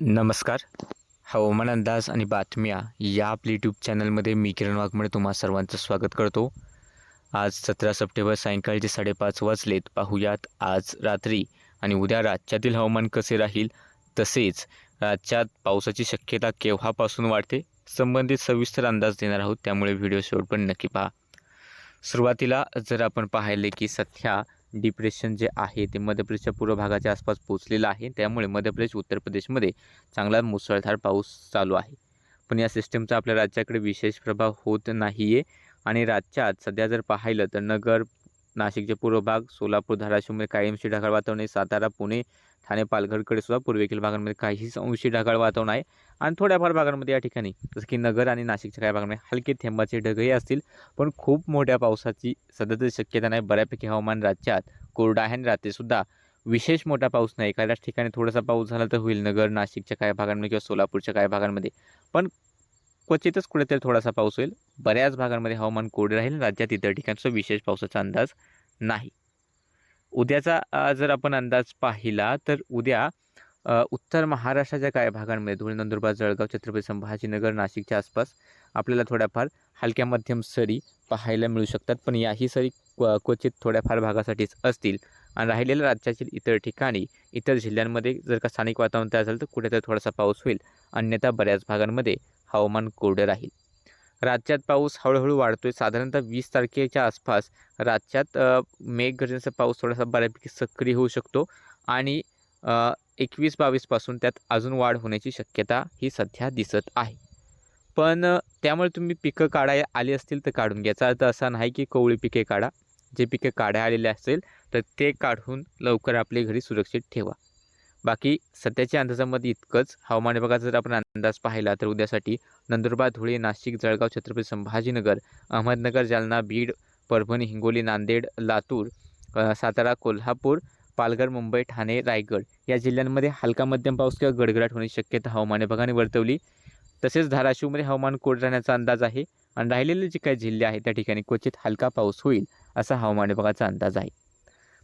नमस्कार. हवामान अंदाज आणि बातम्या या आपल्या यूट्यूब चॅनलमध्ये मी किरण वाघमळे तुम्हा सर्वांचं स्वागत करतो. आज सतरा सप्टेंबर सायंकाळचे साडेपाच वाजलेत. पाहूयात आज रात्री आणि उद्या राज्यातील हवामान कसे राहील? तसेच राज्यात पावसाची शक्यता केव्हापासून वाढते? संबंधित सविस्तर अंदाज देणार आहोत. त्यामुळे व्हिडिओ शेवट पण नक्की पहा. सुरुवातीला जर आपण पाहिले की सध्या डिप्रेशन जे आहे ते मध्य प्रदेशच्या पूर्व भागाच्या आसपास पोचलेलं आहे. त्यामुळे मध्य प्रदेश उत्तर प्रदेशमध्ये चांगला मुसळधार पाऊस चालू आहे. पण या सिस्टमचा आपल्या राज्याकडे विशेष प्रभाव होत नाही आहे आणि राज्यात सध्या जर पाहिलं तर नगर नाशिकचे पूर्व भाग सोलापूर धाराशिवमध्ये कायमशी ढगाळ वातावरण सातारा पुणे ठाणे पालघरकडे सुद्धा पूर्वेकडील भागांमध्ये काहीच अंशी ढगाळ वातावरण आहे. आणि थोड्याफार भागांमध्ये या ठिकाणी जसं की नगर आणि नाशिकच्या काही भागांमध्ये हलके थेंबाचे ढगही असतील. पण खूप मोठ्या पावसाची सध्याची शक्यता नाही. बऱ्यापैकी हवामान राज्यात कोरडं आहे आणि रात्रीसुद्धा विशेष मोठा पाऊस नाही. एखाद्याच ठिकाणी थोडासा पाऊस झाला तर होईल नगर नाशिकच्या काही भागांमध्ये किंवा सोलापूरच्या काही भागांमध्ये. पण क्वचितच कुठेतरी थोडासा पाऊस होईल. बऱ्याच भागांमध्ये हवामान कोरडे राहील. राज्यात इतर ठिकाणचा विशेष पावसाचा अंदाज नाही. उद्याचा जर आपण अंदाज पाहिला तर उद्या उत्तर महाराष्ट्राच्या काही भागांमध्ये धुळे नंदुरबार जळगाव छत्रपती संभाजीनगर नाशिकच्या आसपास आपल्याला थोड्याफार हलक्या मध्यम सरी पाहायला मिळू शकतात. पण याही सरी क्व क्वचित थोड्याफार भागासाठीच असतील. आणि राहिलेल्या राज्यातील इतर ठिकाणी इतर जिल्ह्यांमध्ये जर का स्थानिक वातावरण तयार झालं तर कुठेतरी थोडासा पाऊस होईल. अन्यथा बऱ्याच भागांमध्ये हवामान कोरडं राहील. राज्यात पाऊस हळूहळू वाढतोय. साधारणतः वीस तारखेच्या आसपास राज्यात मेघगर्जनेचा पाऊस थोडासा बऱ्यापैकी सक्रिय होऊ शकतो आणि एकवीस बावीसपासून त्यात अजून वाढ होण्याची शक्यता ही सध्या दिसत आहे. पण त्यामुळे तुम्ही पिकं काढाय आली असतील तर काढून घ्या. याचा अर्थ असा नाही की कोवळी पिके काढा. जे पिके काढाय आलेले असेल तर ते काढून लवकर आपले घरी सुरक्षित ठेवा. बाकी सध्याच्या अंदाजामध्ये इतकंच. हवामान विभागाचा जर आपण अंदाज पाहिला तर उद्यासाठी नंदुरबार धुळे नाशिक जळगाव छत्रपती संभाजीनगर अहमदनगर जालना बीड परभणी हिंगोली नांदेड लातूर सातारा कोल्हापूर पालघर मुंबई ठाणे रायगड या जिल्ह्यांमध्ये हलका मध्यम पाऊस किंवा गडगडाट होण्याची शक्यता हवामान विभागाने वर्तवली. तसेच धाराशिवमध्ये हवामान कोरडं राहण्याचा अंदाज आहे आणि राहिलेले जे काही जिल्हे आहेत त्या ठिकाणी क्वचित हलका पाऊस होईल असा हवामान विभागाचा अंदाज आहे.